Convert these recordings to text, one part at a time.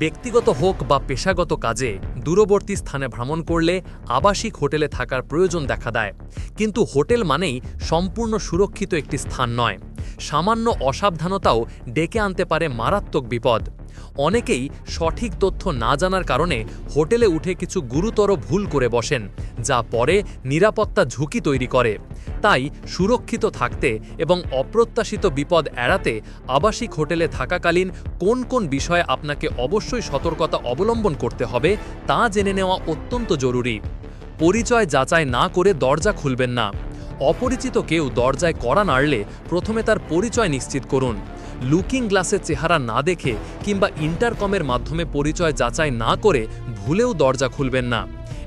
ব্যক্তিগত হোক বা পেশাগত কাজে দূরবর্তী স্থানে ভ্রমণ করলে আবাসিক হোটেলে থাকার প্রয়োজন দেখা দেয়। কিন্তু হোটেল মানেই সম্পূর্ণ সুরক্ষিত একটি স্থান নয়। সামান্য অসাবধানতাও ডেকে আনতে পারে মারাত্মক বিপদ। অনেকেই সঠিক তথ্য না জানার কারণে হোটেলে উঠে কিছু গুরুতর ভুল করে বসেন, যা পরে নিরাপত্তা ঝুঁকি তৈরি করে। তাই সুরক্ষিত থাকতে এবং অপ্রত্যাশিত বিপদ এড়াতে আবাসিক হোটেলে থাকাকালীন কোন কোন বিষয়ে আপনাকে অবশ্যই সতর্কতা অবলম্বন করতে হবে তা জেনে নেওয়া অত্যন্ত জরুরি। পরিচয় যাচাই না করে দরজা খুলবেন না। অপরিচিত কেউ দরজায় করা নাড়লে প্রথমে তার পরিচয় নিশ্চিত করুন। লুকিং গ্লাসের চেহারা না দেখে কিংবা ইন্টারকমের মাধ্যমে পরিচয় যাচাই না করে ভুলেও দরজা খুলবেন না।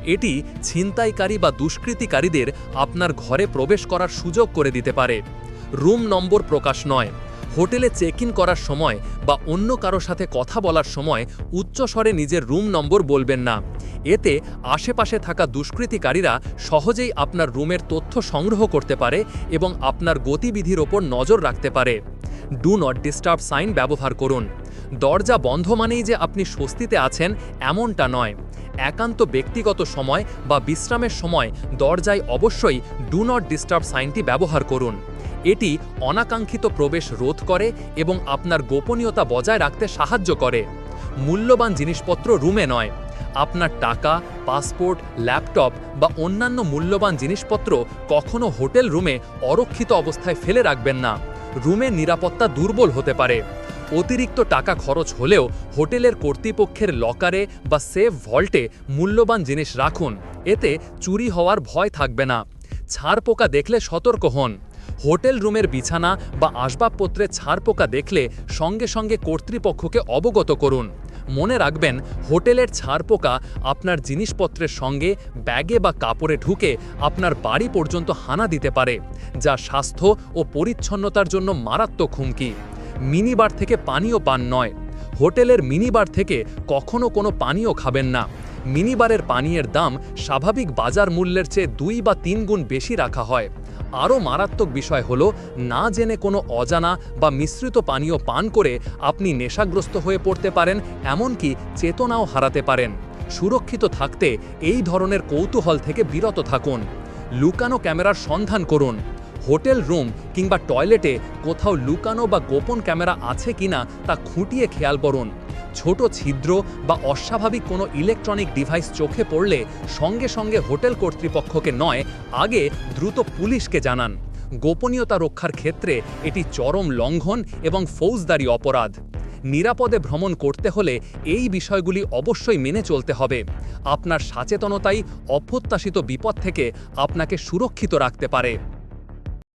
এটি ছিনতাইকারী বা দুষ্কৃতিকারীদের আপনার ঘরে প্রবেশ করার সুযোগ করে দিতে পারে। রুম নম্বর প্রকাশ নয়। হোটেলে চেক ইন করার সময় বা অন্য কারও সাথে কথা বলার সময় উচ্চস্বরে নিজের রুম নম্বর বলবেন না। এতে আশেপাশে থাকা দুষ্কৃতিকারীরা সহজেই আপনার রুমের তথ্য সংগ্রহ করতে পারে এবং আপনার গতিবিধির ওপর নজর রাখতে পারে। ডু নট ডিস্টার্ব সাইন ব্যবহার করুন। দরজা বন্ধ মানেই যে আপনি স্বস্তিতে আছেন এমনটা নয়। একান্ত ব্যক্তিগত সময় বা বিশ্রামের সময় দরজায় অবশ্যই ডু নট ডিস্টার্ব সাইনটি ব্যবহার করুন। এটি অনাকাঙ্ক্ষিত প্রবেশ রোধ করে এবং আপনার গোপনীয়তা বজায় রাখতে সাহায্য করে। মূল্যবান জিনিসপত্র রুমে নয়। আপনার টাকা, পাসপোর্ট, ল্যাপটপ বা অন্যান্য মূল্যবান জিনিসপত্র কখনো হোটেল রুমে অরক্ষিত অবস্থায় ফেলে রাখবেন না। রুমের নিরাপত্তা দুর্বল হতে পারে। অতিরিক্ত টাকা খরচ হলেও হোটেলের কর্তৃপক্ষের লকারে বা সেফ ভল্টে মূল্যবান জিনিস রাখুন। এতে চুরি হওয়ার ভয় থাকবে না। ছাড় পোকা দেখলে সতর্ক হন। হোটেল রুমের বিছানা বা আসবাবপত্রে ছাড় পোকা দেখলে সঙ্গে সঙ্গে কর্তৃপক্ষকে অবগত করুন। মনে রাখবেন, হোটেলের ছাড় পোকা আপনার জিনিসপত্রের সঙ্গে ব্যাগে বা কাপড়ে ঢুকে আপনার বাড়ি পর্যন্ত হানা দিতে পারে, যা স্বাস্থ্য ও পরিচ্ছন্নতার জন্য মারাত্মক হুমকি। মিনিবার থেকে পানীয় পান নয়। হোটেলের মিনিবার থেকে কখনো কোনো পানীয় খাবেন না। মিনিবারের পানীয়ের দাম স্বাভাবিক বাজার মূল্যের চেয়ে দুই বা তিন গুণ বেশি রাখা হয়। আরও মারাত্মক বিষয় হল, না জেনে কোনো অজানা বা মিশ্রিত পানীয় পান করে আপনি নেশাগ্রস্ত হয়ে পড়তে পারেন, এমনকি চেতনাও হারাতে পারেন। সুরক্ষিত থাকতে এই ধরনের কৌতূহল থেকে বিরত থাকুন। লুকানো ক্যামেরার সন্ধান করুন। হোটেল রুম কিংবা টয়লেটে কোথাও লুকানো বা গোপন ক্যামেরা আছে কিনা তা খুঁটিয়ে খেয়াল করুন। ছোট ছিদ্র বা অস্বাভাবিক কোনো ইলেকট্রনিক ডিভাইস চোখে পড়লে সঙ্গে সঙ্গে হোটেল কর্তৃপক্ষকে নয়, আগে দ্রুত পুলিশকে জানান। গোপনীয়তা রক্ষার ক্ষেত্রে এটি চরম লঙ্ঘন এবং ফৌজদারি অপরাধ। নিরাপদে ভ্রমণ করতে হলে এই বিষয়গুলি অবশ্যই মেনে চলতে হবে। আপনার সচেতনতাই অপ্রত্যাশিত বিপদ থেকে আপনাকে সুরক্ষিত রাখতে পারে।